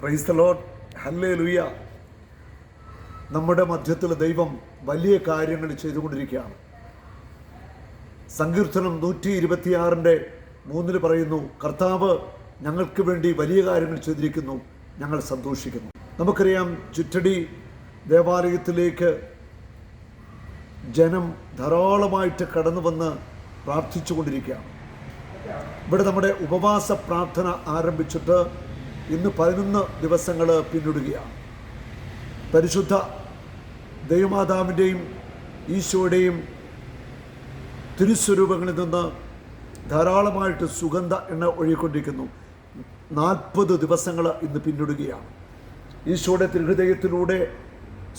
Price load ഹല്ലേ ലുയ നമ്മുടെ മധ്യത്തിൽ ദൈവം വലിയ കാര്യങ്ങൾ ചെയ്തുകൊണ്ടിരിക്കുകയാണ്. സങ്കീർത്തനം നൂറ്റി ഇരുപത്തിയാറിന്റെ മൂന്നിൽ പറയുന്നു കർത്താവ് ഞങ്ങൾക്ക് വേണ്ടി വലിയ കാര്യങ്ങൾ ചെയ്തിരിക്കുന്നു ഞങ്ങൾ സന്തോഷിക്കുന്നു. നമുക്കറിയാം ചുറ്റടി ദേവാലയത്തിലേക്ക് ജനം ധാരാളമായിട്ട് കടന്നു വന്ന് പ്രാർത്ഥിച്ചു കൊണ്ടിരിക്കുകയാണ് ഇവിടെ നമ്മുടെ ഉപവാസ പ്രാർത്ഥന ആരംഭിച്ചിട്ട് ഇന്ന് പതിനൊന്ന് ദിവസങ്ങൾ പിന്നിടുകയാണ്. പരിശുദ്ധ ദൈവമാതാവിന്റെയും ഈശോയുടെയും തിരുസ്വരൂപങ്ങളിൽ നിന്ന് ധാരാളമായിട്ട് സുഗന്ധ എണ്ണ ഒഴുകിക്കൊണ്ടിരിക്കുന്നു. നാൽപ്പത് ദിവസങ്ങൾ ഇന്ന് പിന്നിടുകയാണ്. ഈശോയുടെ തിരുഹൃദയത്തിലൂടെ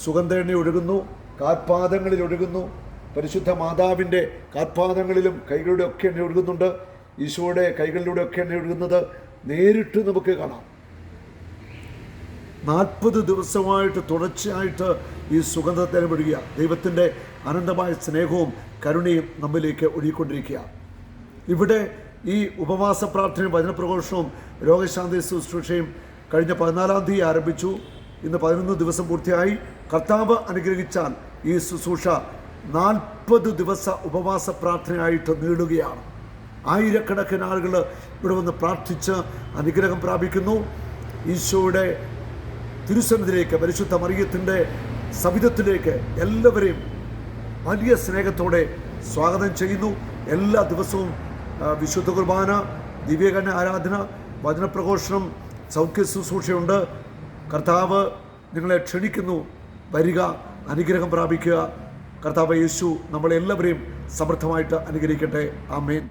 സുഗന്ധ എണ്ണ ഒഴുകുന്നു കാൽപാദങ്ങളിൽ ഒഴുകുന്നു പരിശുദ്ധ മാതാവിന്റെ കാൽപാദങ്ങളിലും കൈകളുടെ ഒക്കെ എണ്ണ ഒഴുകുന്നുണ്ട്. ഈശോയുടെ കൈകളിലൂടെ ഒക്കെ എണ്ണ ഒഴുകുന്നത് നേരിട്ട് നമുക്ക് കാണാം. നാൽപ്പത് ദിവസമായിട്ട് തുടർച്ചയായിട്ട് ഈ സുഗന്ധത്തിന് ഒഴുകിയ ദൈവത്തിന്റെ അനന്തമായ സ്നേഹവും കരുണയും നമ്മിലേക്ക് ഒഴുകിക്കൊണ്ടിരിക്കുക ഇവിടെ ഈ ഉപവാസ പ്രാർത്ഥനയും വചനപ്രഘോഷവും രോഗശാന്തി ശുശ്രൂഷയും കഴിഞ്ഞ പതിനാലാം തീയതി ആരംഭിച്ചു. ഇന്ന് പതിനൊന്ന് ദിവസം പൂർത്തിയായി. കർത്താവ് അനുഗ്രഹിച്ചാൽ ഈ ശുശ്രൂഷ നാൽപ്പത് ദിവസ ഉപവാസ പ്രാർത്ഥനയായിട്ട് നീളുകയാണ്. ആയിരക്കണക്കിന് ആളുകൾ ഇവിടെ വന്ന് പ്രാർത്ഥിച്ച് അനുഗ്രഹം പ്രാപിക്കുന്നു. ഈശോയുടെ തിരുസന്നിധിയിലേക്ക് പരിശുദ്ധ മറിയത്തിന്റെ സവിധത്തിലേക്ക് എല്ലാവരെയും വലിയ സ്നേഹത്തോടെ സ്വാഗതം ചെയ്യുന്നു. എല്ലാ ദിവസവും വിശുദ്ധ കുർബാന ദിവ്യകന്യ ആരാധന വചനപ്രഘോഷണം സൗഖ്യ ശുശ്രൂഷയുണ്ട്. കർത്താവ് നിങ്ങളെ ക്ഷണിക്കുന്നു. വരിക അനുഗ്രഹം പ്രാപിക്കുക. കർത്താവ് യേശു നമ്മളെല്ലാവരെയും സമൃദ്ധമായിട്ട് അനുഗ്രഹിക്കട്ടെ. ആമേൻ.